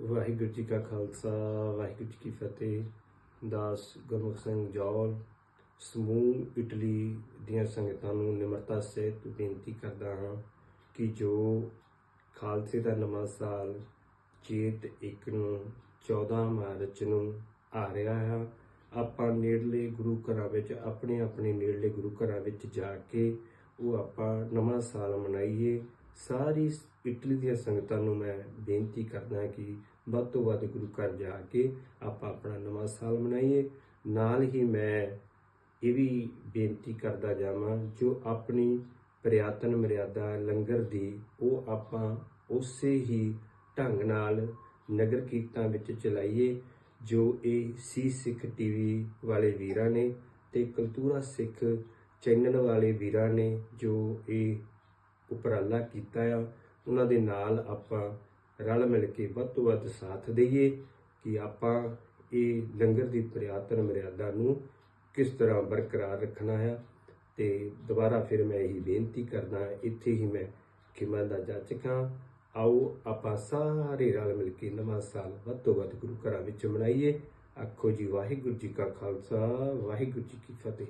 ਵਾਹਿਗੁਰੂ ਜੀ ਕਾ ਖਾਲਸਾ, ਵਾਹਿਗੁਰੂ ਜੀ ਕੀ ਫਤਿਹ। ਦਾਸ ਗੁਰਮੁਖ ਸਿੰਘ ਜੌਲ ਸਮੂਹ ਇਟਲੀ ਦੀਆਂ ਸੰਗਤਾਂ ਨੂੰ ਨਿਮਰਤਾ ਸਹਿਤ ਬੇਨਤੀ ਕਰਦਾ ਹਾਂ ਕਿ ਜੋ ਖਾਲਸੇ ਦਾ ਨਵਾਂ ਸਾਲ ਚੇਤ ਇੱਕ ਨੂੰ 14 ਮਾਰਚ ਨੂੰ ਆ ਰਿਹਾ ਹੈ, ਆਪਾਂ ਨੇੜਲੇ ਗੁਰੂ ਘਰਾਂ ਵਿੱਚ ਆਪਣੇ ਆਪਣੇ ਨੇੜਲੇ ਗੁਰੂ ਘਰਾਂ ਵਿੱਚ ਜਾ ਕੇ ਉਹ ਆਪਾਂ ਨਵਾਂ ਸਾਲ ਮਨਾਈਏ। ਸਾਰੀ ਇਟਲੀ ਦੀਆਂ ਸੰਗਤਾਂ ਨੂੰ ਮੈਂ ਬੇਨਤੀ ਕਰਦਾ ਕਿ ਵੱਧ ਤੋਂ ਵੱਧ ਗੁਰੂ ਘਰ ਜਾ ਕੇ ਆਪਾਂ ਆਪਣਾ ਨਵਾਂ ਸਾਲ ਮਨਾਈਏ। ਨਾਲ ਹੀ ਮੈਂ ਇਹ ਵੀ ਬੇਨਤੀ ਕਰਦਾ ਜਾਵਾਂ, ਜੋ ਆਪਣੀ ਪ੍ਰਿਆਤਨ ਮਰਿਆਦਾ ਲੰਗਰ ਦੀ, ਉਹ ਆਪਾਂ ਉਸੇ ਹੀ ਢੰਗ ਨਾਲ ਨਗਰ ਕੀਰਤਨਾਂ ਵਿੱਚ ਚਲਾਈਏ, ਜੋ ਇਹ ਸੀ ਸਿੱਖ ਟੀਵੀ ਵਾਲੇ ਵੀਰਾਂ ਨੇ ਤੇ ਕਲਤੂਰਾ ਸਿੱਖ ਚੈਨਲ ਵਾਲੇ ਵੀਰਾਂ ਨੇ, ਜੋ ਇਹ ਉਪਰਾਲਾ ਕੀਤਾ ਆ, ਉਹਨਾਂ ਦੇ ਨਾਲ ਆਪਾਂ ਰਲ ਮਿਲ ਕੇ ਵੱਧ ਤੋਂ ਵੱਧ ਸਾਥ ਦਈਏ ਕਿ ਆਪਾਂ ਇਹ ਲੰਗਰ ਦੀ ਪ੍ਰਿਆਤਨ ਮਰਿਆਦਾ ਨੂੰ ਕਿਸ ਤਰ੍ਹਾਂ ਬਰਕਰਾਰ ਰੱਖਣਾ ਹੈ ਤੇ ਦੁਬਾਰਾ ਫਿਰ ਮੈਂ ਇਹੀ ਬੇਨਤੀ ਕਰਦਾ, ਇੱਥੇ ਹੀ ਮੈਂ ਖਿਮਾ ਦਾ ਜਾਚਕ ਹਾਂ। ਆਓ ਆਪਾਂ ਸਾਰੇ ਰਲ ਮਿਲ ਕੇ ਨਵਾਂ ਸਾਲ ਵੱਧ ਤੋਂ ਵੱਧ ਗੁਰੂ ਘਰਾਂ ਵਿੱਚ ਮਨਾਈਏ। ਆਖੋ ਜੀ ਵਾਹਿਗੁਰੂ ਜੀ ਕਾ ਖਾਲਸਾ, ਵਾਹਿਗੁਰੂ ਜੀ ਕੀ ਫਤਿਹ।